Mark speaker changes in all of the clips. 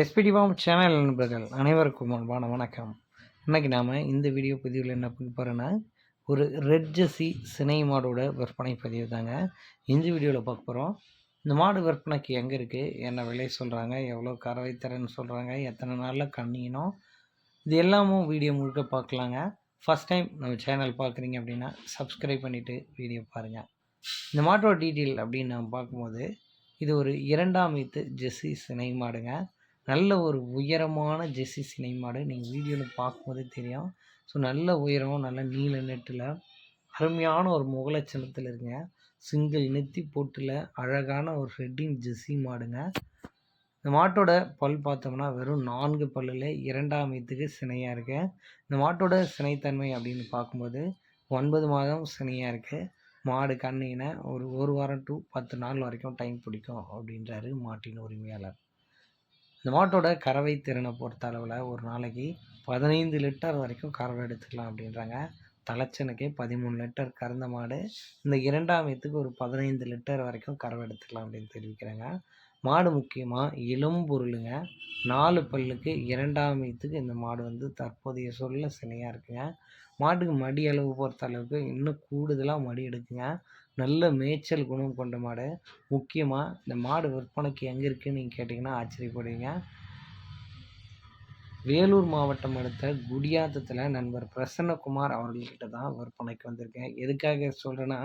Speaker 1: SPD form channel நண்பர்கள் அனைவருக்கும் அன்பான வணக்கம். இன்றைக்கி நாம் இந்த வீடியோ பதிவில் என்ன பார்க்க போகிறோன்னா ஒரு ரெட் ஜெர்சி சினை மாடோட விற்பனை பதிவு தாங்க. இந்த வீடியோவில் பார்க்க போகிறோம் இந்த மாடு விற்பனைக்கு எங்கே இருக்குது என்ன விலை சொல்கிறாங்க எவ்வளோ கறவை தரேன்னு சொல்கிறாங்க எத்தனை நாளில் கண்ணினோம் இது எல்லாமும் வீடியோ முழுக்க பார்க்கலாங்க. ஃபஸ்ட் டைம் நம்ம சேனல் பார்க்குறீங்க அப்படின்னா சப்ஸ்கிரைப் பண்ணிவிட்டு வீடியோ பாருங்கள் இந்த மாட்டோட டீட்டெயில் அப்படின்னு நம்ம பார்க்கும்போது இது ஒரு இரண்டாம் வீத்து ஜெர்சி சினை மாடுங்க. நல்ல ஒரு உயரமான ஜெர்சி சினை மாடு நீங்கள் வீடியோவில் பார்க்கும்போதே தெரியும். ஸோ நல்ல உயரம் நல்ல நீல நெட்டில் அருமையான ஒரு முகலட்சணத்தில் இருக்குங்க. சிங்கிள் நெத்தி போட்டில் அழகான ஒரு ஹெட்டிங் ஜெர்சி மாடுங்க. இந்த மாட்டோட பல் பார்த்தோம்னா வெறும் நான்கு பல்லில் இரண்டாம் வீத்துக்கு சினையாக இருக்குது இந்த மாட்டோட சினைத்தன்மை அப்படின்னு பார்க்கும்போது ஒன்பது மாதம் சினையாக இருக்குது மாடு கண்ணினை ஒரு ஒரு வாரம் டு பத்து நாள் வரைக்கும் டைம் பிடிக்கும் அப்படின்றாரு மாட்டின் உரிமையாளர். இந்த மாட்டோட கறவை திறனை பொறுத்த அளவில் ஒரு நாளைக்கு பதினைந்து லிட்டர் வரைக்கும் கறவை எடுத்துக்கலாம் அப்படின்றாங்க. தலைச்சனுக்கே பதிமூணு லிட்டர் கறந்த மாடு. இந்த இரண்டாம் வயத்துக்கு ஒரு பதினைந்து லிட்டர் வரைக்கும் கறவை எடுத்துக்கலாம் அப்படின்னு தெரிவிக்கிறாங்க. மாடு முக்கியமாக இளம்பொருளுங்க நாலு பல்லுக்கு இரண்டாம் வயத்துக்கு இந்த மாடு வந்து தற்போதைய சொல்ல சினையாக இருக்குங்க. மாட்டுக்கு மடி அளவு பொறுத்த அளவுக்கு இன்னும் கூடுதலாக மடி எடுக்குங்க. நல்ல மேய்ச்சல் குணம் கொண்ட மாடு முக்கியமாக இந்த மாடு விற்பனைக்கு எங்கே இருக்குதுன்னு நீங்கள் கேட்டிங்கன்னா ஆச்சரியப்படுவீங்க. வேலூர் மாவட்டம் அடுத்த குடியாத்தத்தில் நண்பர் பிரசன்னகுமார் அவர்கள்கிட்ட தான் விற்பனைக்கு வந்திருக்கேன். எதுக்காக சொல்கிறேன்னா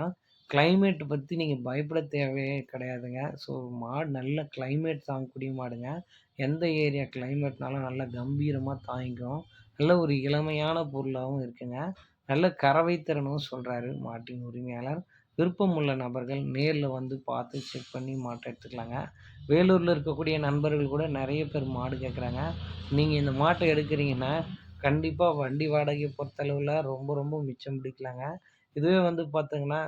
Speaker 1: கிளைமேட் பற்றி நீங்கள் பயப்பட தேவையே கிடையாதுங்க. ஸோ மாடு நல்ல கிளைமேட் தாங்கக்கூடிய மாடுங்க. எந்த ஏரியா கிளைமேட்னாலும் நல்லா கம்பீரமாக தாங்கிக்கும். நல்ல ஒரு இளமையான பொருளாகவும் இருக்குங்க. நல்ல கறவை திறனும் சொல்கிறாரு மாட்டின் உரிமையாளர். விருப்பம் உள்ள நபர்கள் நேரில் வந்து பார்த்து செக் பண்ணி மாட்டை எடுத்துக்கலாங்க. வேலூரில் இருக்கக்கூடிய நண்பர்கள் கூட நிறைய பேர் மாடு கேட்குறாங்க நீங்கள் இந்த மாட்டை எடுக்கிறீங்கன்னா கண்டிப்பாக வண்டி வாடகை பொறுத்தளவில் ரொம்ப ரொம்ப மிச்சம் பிடிக்கலாங்க. இதுவே வந்து பார்த்தீங்கன்னா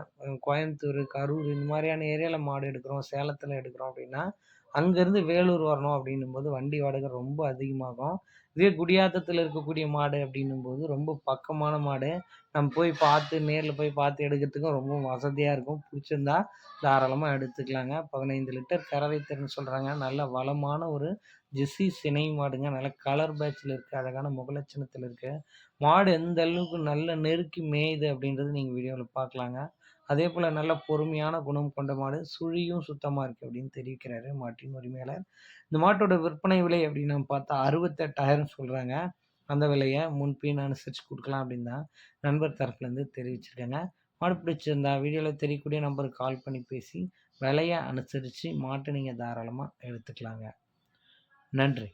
Speaker 1: கோயம்புத்தூர் கரூர் இந்த மாதிரியான ஏரியாவில் மாடு எடுக்கிறோம் சேலத்தில் எடுக்கிறோம் அப்படின்னா அங்கேருந்து வேலூர் வரணும் அப்படின்னும்போது வண்டி வாடகை ரொம்ப அதிகமாகும். இதே குடியாத்தத்தில் இருக்கக்கூடிய மாடு அப்படின்னும்போது ரொம்ப பக்கமான மாடு. நம்ம போய் பார்த்து நேரில் போய் பார்த்து எடுக்கிறதுக்கும் ரொம்ப வசதியாக இருக்கும். பிடிச்சிருந்தா தாராளமாக எடுத்துக்கலாங்க. பதினைந்து லிட்டர் கறவை திறன் சொல்கிறாங்க நல்ல வளமான ஒரு ஜெஸ்ஸி சினை மாடுங்க. நல்ல கலர் பேட்சில் இருக்குது அழகான முகலட்சணத்தில் இருக்குது மாடு எந்த அளவுக்கு நல்ல நெருக்கி மேயுது அப்படின்றது நீங்கள் வீடியோவில் பார்க்கலாங்க. அதே போல் நல்ல பொறுமையான குணம் கொண்ட மாடு சுழியும் சுத்தமாக இருக்குது அப்படின்னு தெரிவிக்கிறாரு மாட்டின் உரிமையாளர். இந்த மாட்டோட விற்பனை விலை அப்படின்னு நம்ம பார்த்தா அறுபத்தெட்டாயிரம் சொல்கிறாங்க அந்த விலையை முன்பின் அனுசரித்து கொடுக்கலாம் அப்படின்னு தான் நண்பர் தரப்புலேருந்து தெரிவிச்சிருக்கேங்க. மாடு பிடிச்சிருந்தா வீடியோவில் தெரியக்கூடிய நம்பருக்கு கால் பண்ணி பேசி விலையை அனுசரித்து மாட்டை நீங்கள் தாராளமாக எடுத்துக்கலாங்க. நன்றி.